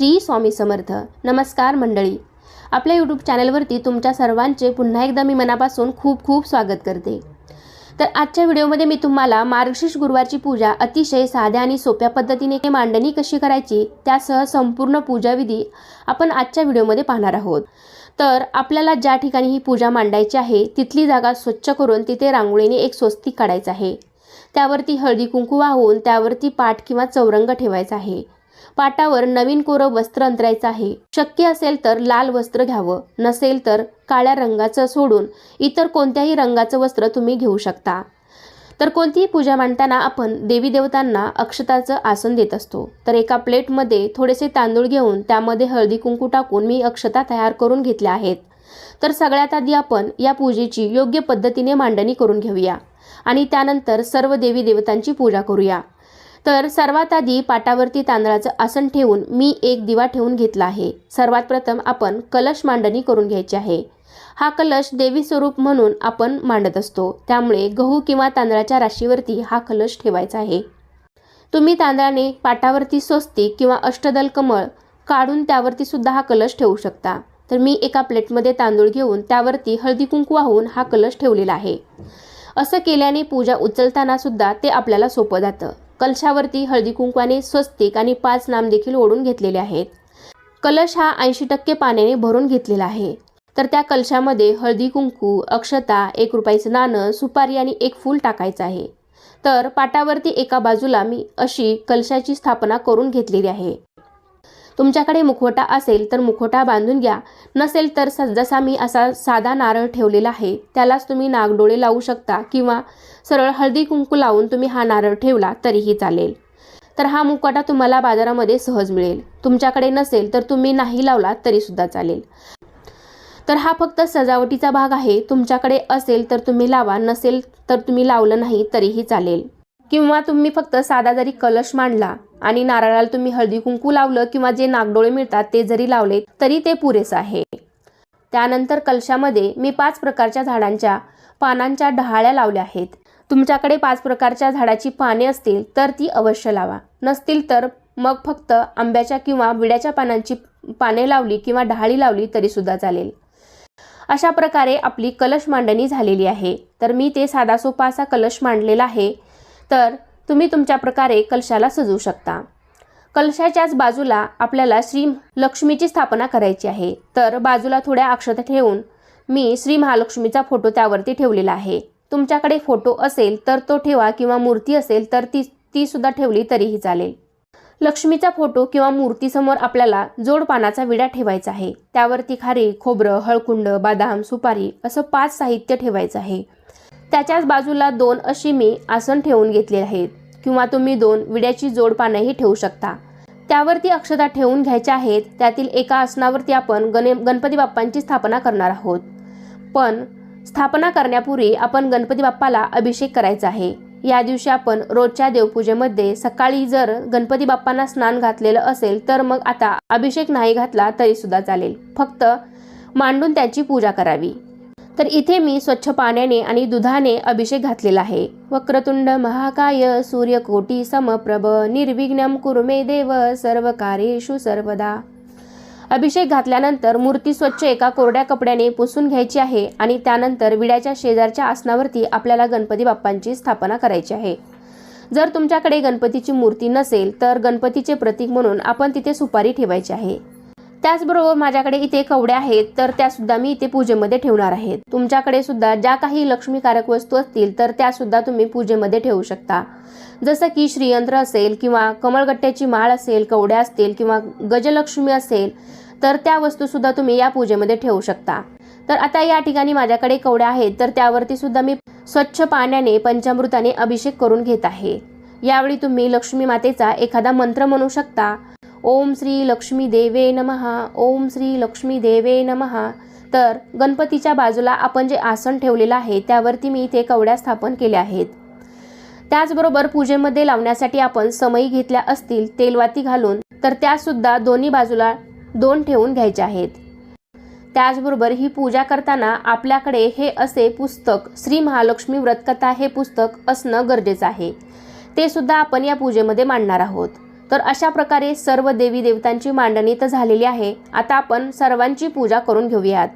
श्री स्वामी समर्थ. नमस्कार मंडळी. आपल्या यूट्यूब चॅनलवरती तुमच्या सर्वांचे पुन्हा एकदा मी मनापासून खूप खूप स्वागत करते. तर आजच्या व्हिडिओमध्ये मी तुम्हाला मार्गशीर्ष गुरुवारची पूजा अतिशय साध्या आणि सोप्या पद्धतीने मांडणी कशी करायची? त्यासह संपूर्ण पूजाविधी आपण आजच्या व्हिडिओमध्ये पाहणार आहोत. तर आपल्याला ज्या ठिकाणी ही पूजा मांडायची आहे तिथली जागा स्वच्छ करून तिथे रांगोळीने एक स्वस्तिक काढायचं आहे. त्यावरती हळदी कुंकू वाहून त्यावरती पाठ किंवा चौरंग ठेवायचा आहे. पाटावर नवीन कोरं वस्त्र अंतरायचं आहे. शक्य असेल तर लाल वस्त्र घ्यावं. नसेल तर काळ्या रंगाचं सोडून इतर कोणत्याही रंगाचं वस्त्र तुम्ही घेऊ शकता. तर कोणतीही पूजा मांडताना आपण देवी देवतांना अक्षताचं आसन देत असतो. तर एका प्लेटमध्ये थोडेसे तांदूळ घेऊन त्यामध्ये हळदी कुंकू टाकून मी अक्षता तयार करून घेतल्या आहेत. तर सगळ्यात आधी आपण या पूजेची योग्य पद्धतीने मांडणी करून घेऊया. आणि त्यानंतर सर्व देवी देवतांची पूजा करूया. तर सर्वात आधी पाटावरती तांदळाचं आसन ठेवून मी एक दिवा ठेवून घेतला आहे. सर्वात प्रथम आपण कलश मांडणी करून घ्यायची आहे. हा कलश देवी स्वरूप म्हणून आपण मांडत असतो. त्यामुळे गहू किंवा तांदळाच्या राशीवरती हा कलश ठेवायचा आहे. तुम्ही तांदळाने पाटावरती स्वस्तिक किंवा अष्टदल कमळ काढून त्यावरती सुद्धा हा कलश ठेवू शकता. तर मी एका प्लेटमध्ये तांदूळ घेऊन त्यावरती हळदी कुंकू वाहून हा कलश ठेवलेला आहे. असं केल्याने पूजा उचलताना सुद्धा ते आपल्याला सोपं जातं. कलशावरती हळदी कुंकवाने स्वस्तिक आणि पाच नाम देखील ओढून घेतलेले आहेत. कलश हा ऐंशी टक्के पाण्याने भरून घेतलेला आहे. तर त्या कलशामध्ये हळदी कुंकू अक्षता एक रुपयाचं नाणं सुपारी आणि एक फूल टाकायचं आहे. तर पाटावरती एका बाजूला मी अशी कलशाची स्थापना करून घेतलेली आहे. तुमच्याकडे मुखवटा असेल तर मुखवटा बांधून घ्या. नसेल तर स जसा मी असा साधा नारळ ठेवलेला आहे त्यालाच तुम्ही नागडोळे लावू शकता किंवा सरळ हळदी कुंकू लावून तुम्ही हा नारळ ठेवला तरीही चालेल. तर हा मुखवटा तुम्हाला बाजारामध्ये सहज मिळेल. तुमच्याकडे नसेल तर तुम्ही नाही लावला तरीसुद्धा चालेल. तर हा फक्त सजावटीचा भाग आहे. तुमच्याकडे असेल तर तुम्ही लावा नसेल तर तुम्ही लावलं नाही तरीही चालेल. किंवा तुम्ही फक्त साधा जरी कलश मांडला आणि नारळाला तुम्ही हळदी कुंकू लावलं किंवा जे नागडोळे मिळतात ते जरी लावले तरी ते पुरेसं आहे. त्यानंतर कलशामध्ये मी पाच प्रकारच्या झाडांच्या पानांच्या डहाळ्या लावल्या आहेत. तुमच्याकडे पाच प्रकारच्या झाडाची पाने असतील तर ती अवश्य लावा. नसतील तर मग फक्त आंब्याच्या किंवा विड्याच्या पानांची पाने लावली किंवा डहाळी लावली तरीसुद्धा चालेल. अशा प्रकारे आपली कलश मांडणी झालेली आहे. तर मी ते साधा सोपा असा कलश मांडलेला आहे. तर तुम्ही तुमच्या प्रकारे कलशाला सजवू शकता. कलशाच्याच बाजूला आपल्याला श्री लक्ष्मीची स्थापना करायची आहे. तर बाजूला थोड्या अक्षता ठेवून मी श्री महालक्ष्मीचा फोटो त्यावरती ठेवलेला आहे. तुमच्याकडे फोटो असेल तर तो ठेवा किंवा मूर्ती असेल तर ती ती सुद्धा ठेवली तरीही चालेल. लक्ष्मीचा फोटो किंवा मूर्तीसमोर आपल्याला जोड पानाचा विडा ठेवायचा आहे. त्यावरती खारी खोबरं हळकुंड बदाम सुपारी असं पाच साहित्य ठेवायचं आहे. त्याच्याच बाजूला दोन अशी मी आसन ठेवून घेतले आहेत. किंवा तुम्ही दोन विड्याची जोडपानंही ठेवू शकता. त्यावरती अक्षता ठेवून घ्यायच्या आहेत. त्यातील एका आसनावरती आपण गणे गणपती बाप्पांची स्थापना करणार आहोत. पण स्थापना करण्यापूर्वी आपण गणपती बाप्पाला अभिषेक करायचा आहे. या दिवशी आपण रोजच्या देवपूजेमध्ये सकाळी जर गणपती बाप्पांना स्नान घातलेलं असेल तर मग आता अभिषेक नाही घातला तरीसुद्धा चालेल. फक्त मांडून त्याची पूजा करावी. तर इथे मी स्वच्छ पाण्याने आणि दुधाने अभिषेक घातलेला आहे. वक्रतुंड महाकाय सूर्यकोटी समप्रभ निर्विघ्नम कुर्मे देव सर्व कार्येषु सर्वदा. अभिषेक घातल्यानंतर मूर्ती स्वच्छ एका कोरड्या कपड्याने पुसून घ्यायची आहे आणि त्यानंतर विड्याच्या शेजारच्या आसनावरती आपल्याला गणपती बाप्पांची स्थापना करायची आहे. जर तुमच्याकडे गणपतीची मूर्ती नसेल तर गणपतीचे प्रतीक म्हणून आपण तिथे सुपारी ठेवायची आहे. त्याचबरोबर माझ्याकडे इथे कवड्या आहेत तर त्या सुद्धा मी इथे पूजेमध्ये ठेवणार आहेत. तुमच्याकडे सुद्धा ज्या काही लक्ष्मीकारक वस्तू असतील तर त्या सुद्धा तुम्ही पूजेमध्ये ठेवू शकता. जसं की श्रीयंत्र असेल किंवा कमळगट्ट्याची माळ असेल कवड्या असतील किंवा गजलक्ष्मी असेल तर त्या वस्तू सुद्धा तुम्ही या पूजेमध्ये ठेवू शकता. तर आता या ठिकाणी माझ्याकडे कवड्या आहेत तर त्यावरती सुद्धा मी स्वच्छ पाण्याने पंचामृताने अभिषेक करून घेत आहे. यावेळी तुम्ही लक्ष्मी मातेचा एखादा मंत्र म्हणू शकता. ओम श्री लक्ष्मी देवे नमहा ओम श्री लक्ष्मी देवे नमहा तर गणपतीच्या बाजूला आपण जे आसन ठेवलेलं आहे त्यावरती मी इथे कवड्या स्थापन केल्या आहेत. त्याचबरोबर पूजेमध्ये लावण्यासाठी आपण समयी घेतल्या असतील तेलवाती घालून तर त्यासुद्धा दोन्ही बाजूला दोन ठेवून घ्यायच्या आहेत. त्याचबरोबर ही पूजा करताना आपल्याकडे हे असे पुस्तक श्री महालक्ष्मी व्रतकथा हे पुस्तक असणं गरजेचं आहे. ते सुद्धा आपण या पूजेमध्ये मांडणार आहोत. तर अशा प्रकारे सर्व देवी देवतांची मांडणी तर झालेली आहे. आता आपण सर्वांची पूजा करून घेऊयात.